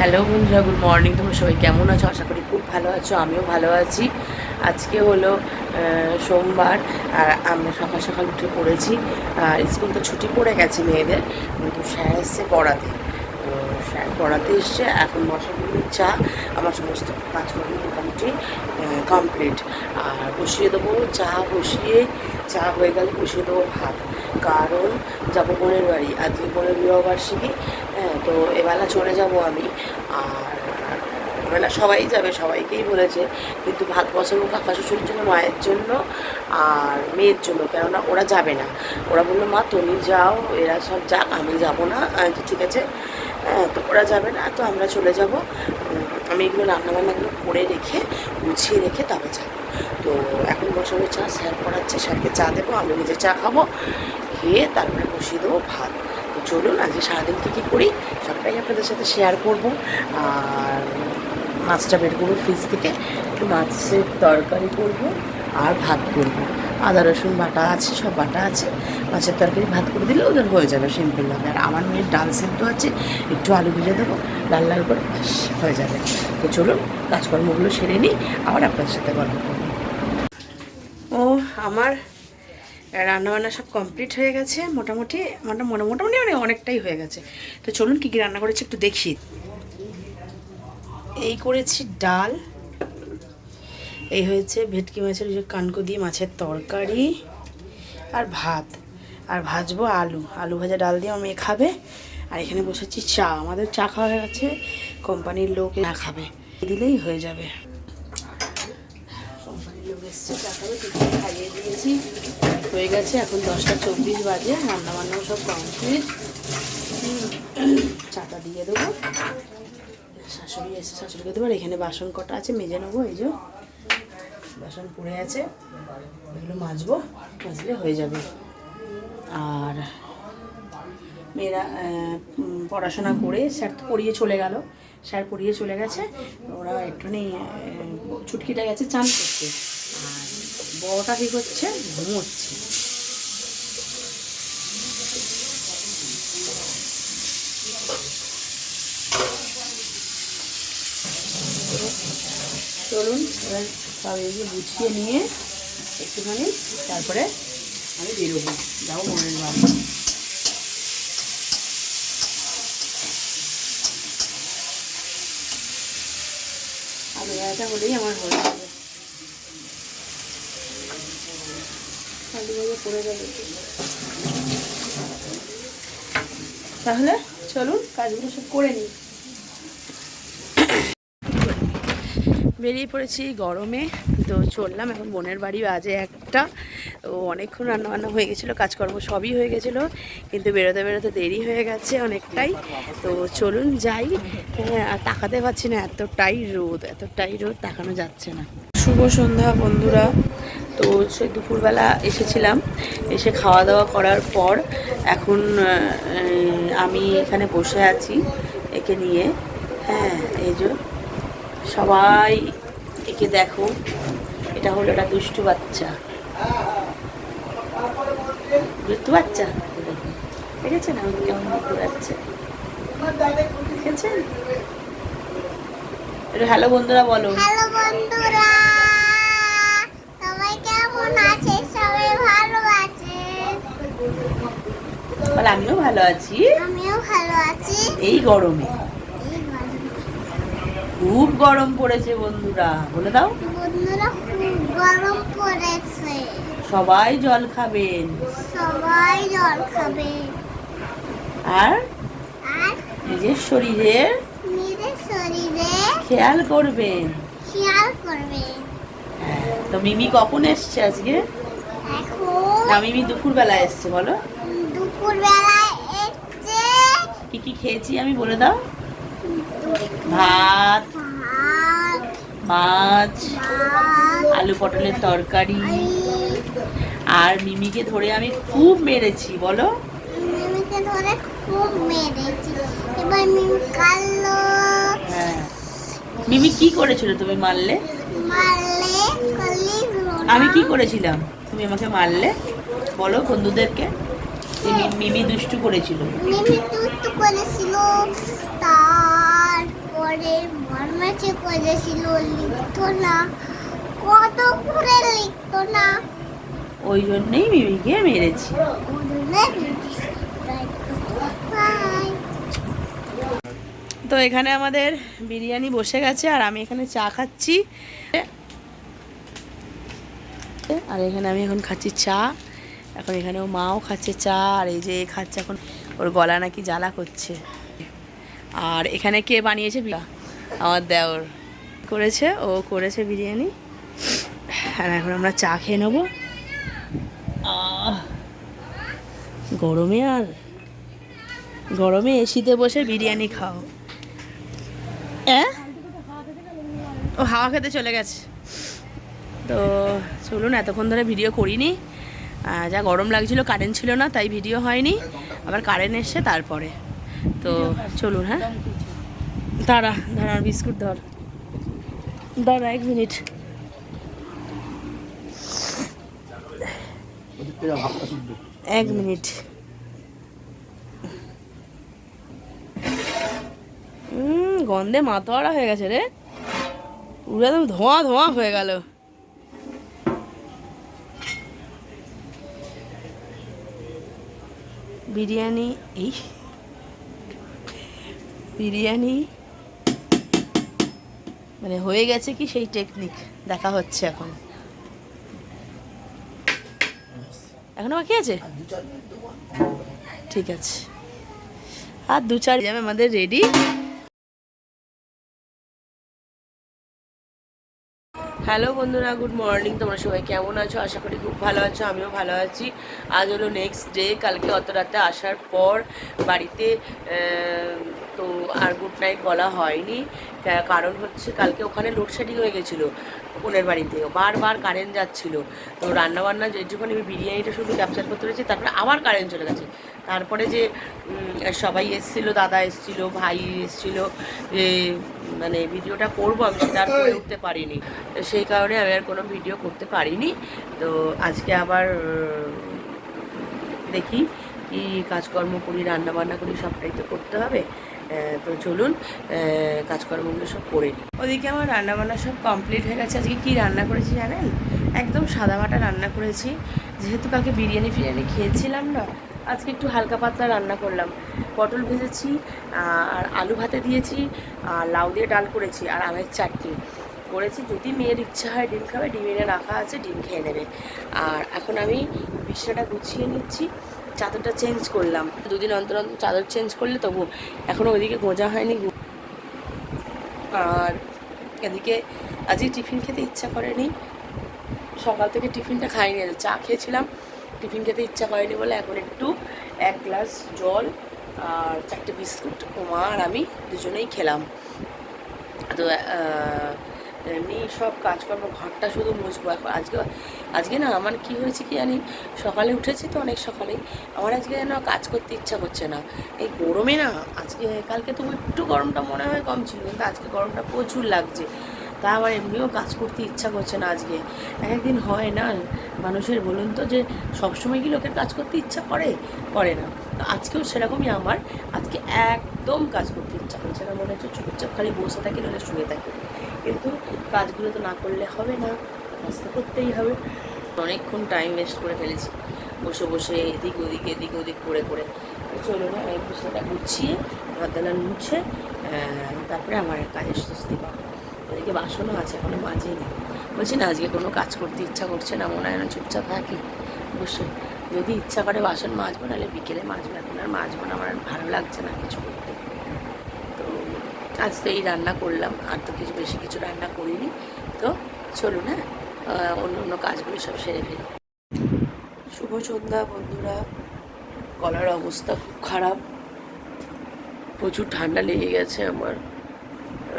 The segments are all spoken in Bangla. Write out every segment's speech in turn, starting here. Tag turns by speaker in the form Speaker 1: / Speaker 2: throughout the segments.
Speaker 1: হ্যালো বন্ধুরা, গুড মর্নিং। তোমরা সবাই কেমন আছো? আশা করি খুব ভালো আছো, আমিও ভালো আছি। আজকে হলো সোমবার, আর আমরা সকাল সকাল উঠে পড়েছি। আর স্কুল তো ছুটি পড়ে গেছে মেয়েদের, কিন্তু স্যার এসছে পড়াতে। পড়াতে এসছে। এখন বসাগুলো চা। আমার সমস্ত কাজকর্ম মোটামুটি কমপ্লিট আর বসিয়ে দেবো চা বসিয়ে, চা হয়ে গেলে বসিয়ে দেবো ভাত। কারণ যাব বোনের বাড়ি। আজকে বোনের বিবাহবার্ষিকী হ্যাঁ তো এবেলা চলে যাব আমি। আর এবেলা সবাই যাবে, সবাইকেই বলেছে। কিন্তু ভাত বসাবো কাকা শ্বশুরের জন্য, মায়ের জন্য আর মেয়ের জন্য। কেননা ওরা যাবে না। ওরা বলল, মা, তুমি যাও, এরা সব যাক, আমি যাব না। ঠিক আছে। তো ওরা যাবে না, তো আমরা চলে যাব। আমি এগুলো রান্নাবান্নাগুলো করে রেখে, গুছিয়ে রেখে তবে যাব। তো এখন বসাবো চা, স্যার পড়াচ্ছে, স্যারকে চা দেবো, আমি নিজে চা খাব, খেয়ে তারপরে বসিয়ে দেবো ভাত। তো চলুন, আজকে সারাদিন কী কী করি, সবটাই আপনাদের সাথে শেয়ার করব। আর মাছটা বের করব ফ্রিজ থেকে, একটু মাছের তরকারি করব, আর ভাত করব। আদা, রসুন বাটা আছে, সব বাটা আছে। মাছের তরকারি ভাত করে দিলে ওদের হয়ে যাবে সিম্পলভাবে আর আমার মেয়ের ডাল সেদ্ধ আছে, একটু আলু ভেজে দেবো, লাল লাল করে ব্যাস, হয়ে যাবে। তো চলুন, কাজকর্মগুলো সেরে নিই, আবার আপনার সাথে গল্প করব। ও, আমার রান্নাবান্না সব কমপ্লিট হয়ে গেছে, মোটামুটি মানে মোটা- মোটামুটি মানে অনেকটাই হয়ে গেছে। তো চলুন, কী কী রান্না করেছি একটু দেখি। এই করেছি ডাল, এই হয়েছে ভেটকি মাছের কানকো দিয়ে মাছের তরকারি, আর ভাত। আর ভাজবো আলু। আলু ভাজা ডাল দিয়ে মেয়ে খাবে। আর এখানে বসেছি চা। আমাদের চা খাওয়া গেছে। কোম্পানির লোক না খাবে। দিলেই হয়ে যাবে। কোম্পানির লোক চা খাইয়ে দিয়েছি। হয়ে গেছে এখন দশটা চব্বিশ বাজে। রান্না বান্নাও সব কমপ্লিট চাটা দিয়ে দেবো। শাশুড়ি এসে শাশুড়িকে দেবো। আর এখানে বাসন কটা আছে, মেজে নেব। এই যে বাসন পড়ে আছে। এগুলো মাজবো। মাজলে হয়ে যাবে। আর মেয়েরা পড়াশোনা করে স্যার তো পড়িয়ে চলে গেল। স্যার পড়িয়ে চলে গেছে, ওরা একটুখানি ছুটকিটা গেছে চান করতে। আর বড়টা কী করছে ঘুমোচ্ছে। চলুন, এবার সব এগুলো গুছিয়ে নিয়ে একটুখানি, তারপরে আমি বেরোবো যাব মনের বাড়ি। আলু হলেই আমার হয়ে যাবে। তাহলে চলুন কাজগুলো সব করে নিই। বেরিয়ে পড়েছি গরমে, তো চললাম, এখন বোনের বাড়ি বাজে একটা। তো অনেকক্ষণ রান্নাবান্না হয়ে গেছিল, কাজকর্ম সবই হয়ে গেছিল, কিন্তু বেরোতে বেরোতে দেরি হয়ে গেছে অনেকটাই। তো চলুন যাই। হ্যাঁ আর তাকাতে পারছি না, এতটাই রোদ এতটাই রোদ তাকানো যাচ্ছে না। শুভ সন্ধ্যা বন্ধুরা। তো সে দুপুরবেলা এসেছিলাম, এসে খাওয়া দাওয়া করার পর এখন আমি এখানে বসে আছি একে নিয়ে। হ্যাঁ এই যে সবাই একে দেখো, এটা হলো একটা দুষ্টু বাচ্চা। দুষ্টু বাচ্চা? দেখেছেন আমি কেমন দেখতে যাচ্ছে দেখেছেন? একটু হ্যালো বন্ধুরা বলো।
Speaker 2: হ্যালো বন্ধুরা সবাই কেমন আছে? সবাই ভালো আছে?
Speaker 1: বলে আমিও ভালো আছি।
Speaker 2: আমিও ভালো আছি।
Speaker 1: এই গরমে। খুব গরম পড়েছে বন্ধুরা বলে দাও।
Speaker 2: বন্ধুরা খুব গরম পড়েছে।
Speaker 1: সবাই জল খাবেন
Speaker 2: সবাই জল খাবেন
Speaker 1: আর নিজের শরীরের
Speaker 2: নিজের শরীরে
Speaker 1: খেয়াল করবেন
Speaker 2: খেয়াল করবে।
Speaker 1: হ্যাঁ, তো মিমি কখন এসছে আজকে?
Speaker 2: এখন
Speaker 1: না মিমি দুপুরবেলা এসছে বলো।
Speaker 2: দুপুরবেলায় এসছে।
Speaker 1: কি কি খেয়েছি আমি বলে দাও। ভাত মাছ আলু পটলের তরকারি। আর মিমিকে ধরে আমি খুব মেরেছি বলো।
Speaker 2: মিমিকে ধরে খুব মেরেছি। এবার মিমি কালো
Speaker 1: হ্যাঁ। মিমি কি করেছিল তুমি মারলে?
Speaker 2: মারলে
Speaker 1: আমি কি করেছিলাম? তুমি আমাকে মারলে? বলো বন্ধুদেরকে। মিমি দুষ্টু করেছিল।
Speaker 2: মিমি দুষ্টু করেছিল তার মেরেছিল লিখতো না। কত করে লিখতো না?
Speaker 1: ওই জন্যেই মিমিকে মেরেছি. তো এখানে আমাদের বিরিয়ানি বসে গেছে, আর আমি এখানে চা খাচ্ছি। আর এখানে আমি এখন খাচ্ছি চা। এখন এখানে ও মাও খাচ্ছে চা, আর এই যে খাচ্ছে এখন, ওর গলা নাকি জ্বালা করছে। আর এখানে কে বানিয়েছে আমার দেওর। করেছে, ও করেছে বিরিয়ানি। আর এখন আমরা চা খেয়ে নেব। গরমে আর গরমে এসিতে বসে বিরিয়ানি খাও। হ্যাঁ ও হাওয়া খেতে চলে গেছে। তো চলুন, এতক্ষণ ধরে ভিডিও করিনি। যা গরম লাগছিল কারেন্ট ছিল না, তাই ভিডিও হয়নি। আবার কারেন্ট এসছে তারপরে। তো চলুন হ্যাঁ? দাঁড়া দাঁড়া বিস্কুট ধর। দাঁড়া, এক মিনিট। এক মিনিট। গন্ধে মাতোয়ারা হয়ে গেছে রে। পুরো একদম ধোঁয়া ধোঁয়া হয়ে গেল। বিরিয়ানি এই বিরিয়ানি। মানে হয়ে গেছে কি সেই টেকনিক দেখা হচ্ছে এখন। এখনও বাকি আছে? ঠিক আছে। আর দু চার জ্যাম আমাদের রেডি হ্যালো বন্ধুরা গুড মর্নিং তোমরা সবাই কেমন আছো? আশা করি খুব ভালো আছো, আমিও ভালো আছি। আজ হলো নেক্সট ডে কালকে অত রাতে আসার পর বাড়িতে তো আর গুড নাইট বলা হয়নি। কারণ হচ্ছে কালকে ওখানে লোডশেডিং হয়ে গেছিল বোনের বাড়িতে। বারবার কারেন্ট যাচ্ছিল। তো রান্নাবান্না যেটুখানি আমি বিরিয়ানিটা শুধু ক্যাপচার করতে পেরেছি, তারপরে আবার কারেন্ট চলে গেছে। তারপরে যে সবাই এসেছিল, দাদা এসেছিল, ভাই এসেছিল যে মানে ভিডিওটা করব আমি সেটা আর করে উঠতে পারিনি। সেই কারণে আমি আর কোনো ভিডিও করতে পারিনি। তো আজকে আবার দেখি কি কাজকর্ম করি রান্না বান্না করি, সবটাই তো করতে হবে। তো চলুন কাজকর্মগুলো সব করে নিই। ওদিকে আমার রান্না বান্না সব কমপ্লিট হয়ে গেছে। আজকে কি রান্না করেছি জানেন? একদম সাদা মাটা রান্না করেছি। যেহেতু কালকে বিরিয়ানি ফিরিয়ানি খেয়েছিলাম না, আজকে একটু হালকা পাতলা রান্না করলাম। পটল ভেজেছি আর আলু ভাতে দিয়েছি, আর লাউ দিয়ে ডাল করেছি, আর আমের চাটনি। করেছি, যদি মেয়ের ইচ্ছা হয় ডিম খাবে, ডিম এনে রাখা আছে, ডিম খেয়ে নেবে। আর এখন আমি বিছানাটা গুছিয়ে নিচ্ছি। চাদরটা চেঞ্জ করলাম। দুদিন অন্তর অন্তর চাদর চেঞ্জ করলে তবু এখনও ওইদিকে গোঁজা হয়নি। আর এদিকে আজকে টিফিন খেতে ইচ্ছা করেনি। সকাল থেকে টিফিনটা খাইনি চা খেয়েছিলাম। টিফিন খেতে ইচ্ছা করেনি বলে এখন একটু, এক গ্লাস জল আর চারটে বিস্কুট ওমা আর আমি দুজনেই খেলাম। তো এমনি সব কাজকর্ম, ঘরটা শুধু মুছবো। এখন আজকে আজকে না আমার কি হয়েছে কি জানি, সকালে উঠেছি তো অনেক সকালেই আমার আজকে যেন কাজ করতে ইচ্ছা করছে না। এই গরমে না, আজকে, কালকে তো একটু গরমটা মনে হয় কম ছিল, কিন্তু আজকে গরমটা প্রচুর লাগছে। তা আমার এমনিও কাজ করতে ইচ্ছা করছে না আজকে। এক একদিন হয় না মানুষের, বলুন তো যে সবসময় কি লোকের কাজ করতে ইচ্ছা করে? করে না। তো আজকেও সেরকমই আমার। আজকে একদম কাজ করতে ইচ্ছা করছে না, মনে হচ্ছে চুপচাপ খালি বসে থাকি নইলে শুয়ে থাকি। কিন্তু কাজগুলো তো না করলে হবে না, কাজ তো করতেই হবে। অনেকক্ষণ টাইম ওয়েস্ট করে ফেলেছি, বসে বসে এদিক ওদিক এদিক ওদিক, করে করে। চলো না একটু সেটা গুছিয়ে ঘরদালা মুছে তারপরে আমার কাজের স্বস্তি পাবো। ওদিকে বাসনও আছে, এখনও মাজেনি। বলছি না, আজকে কোনো কাজ করতে ইচ্ছা করছে না, মনে হয় না চুপচাপ থাকি। বসে, যদি ইচ্ছা করে বাসন মাজবো, নাহলে বিকেলে মাজবো, এখন আর মাজবো না, আমার ভালো লাগছে না কিছু করতে। আজ তো এই রান্না করলাম, আর তো কিছু বেশি কিছু রান্না করিনি। তো চলুন হ্যাঁ অন্য অন্য কাজগুলো সব সেরে ফেলি। শুভ সন্ধ্যা, বন্ধুরা। গলার অবস্থা খুব খারাপ। প্রচুর ঠান্ডা লেগে গেছে আমার।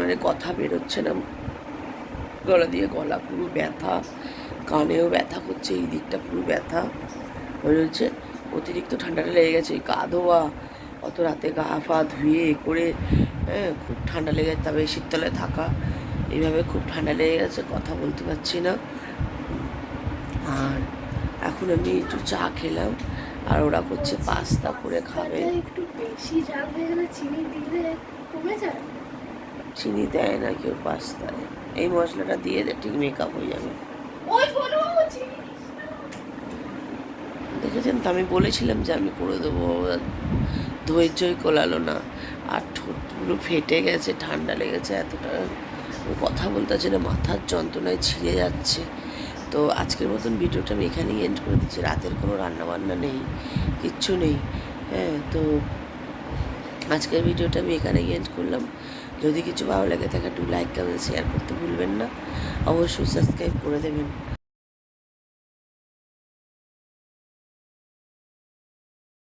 Speaker 1: মানে কথা বেরোচ্ছে না। গলা দিয়ে গলা পুরো ব্যথা, কানেও ব্যথা করছে, এই দিকটা পুরো ব্যথা। হয়ে রয়েছে অতিরিক্ত ঠান্ডাটা লেগে গেছে গা ধোয়া অত রাতে গা ফা ধুয়ে এ করে হ্যাঁ খুব ঠান্ডা লেগে তবে শীততলায় থাকা। এইভাবে খুব ঠান্ডা লেগে গেছে কথা বলতে পারছি না। আর এখন আমি একটু চা খেলাম আর ওরা করছে পাস্তা করে খাবে।
Speaker 2: একটু বেশি জাল হয়ে গেলে চিনি দিলে কমে যায়?
Speaker 1: চিনি দেয় না কেউ পাস্তায় এই মশলাটা দিয়ে দে, ঠিক মেকআপ হয়ে যাবে। দেখেছেন তো আমি বলেছিলাম যে আমি করে দেবো। ধৈর্যই কোলালো না। আর ঠোঁটগুলো ফেটে গেছে, ঠান্ডা লেগেছে, এতটা কথা বলতে পারছি না, মাথার যন্ত্রণায় ছিঁড়ে যাচ্ছে। তো আজকের মতন ভিডিওটা আমি এখানেই এন্ড করে দিচ্ছি। রাতের কোনো রান্নাবান্না নেই, কিচ্ছু নেই হ্যাঁ তো আজকের ভিডিওটা আমি এখানেই এন্ড করলাম। যদি কিছু ভালো লাগে থাকে, একটু লাইক কমেন্ট শেয়ার করতে ভুলবেন না। অবশ্যই সাবস্ক্রাইব করে দেবেন।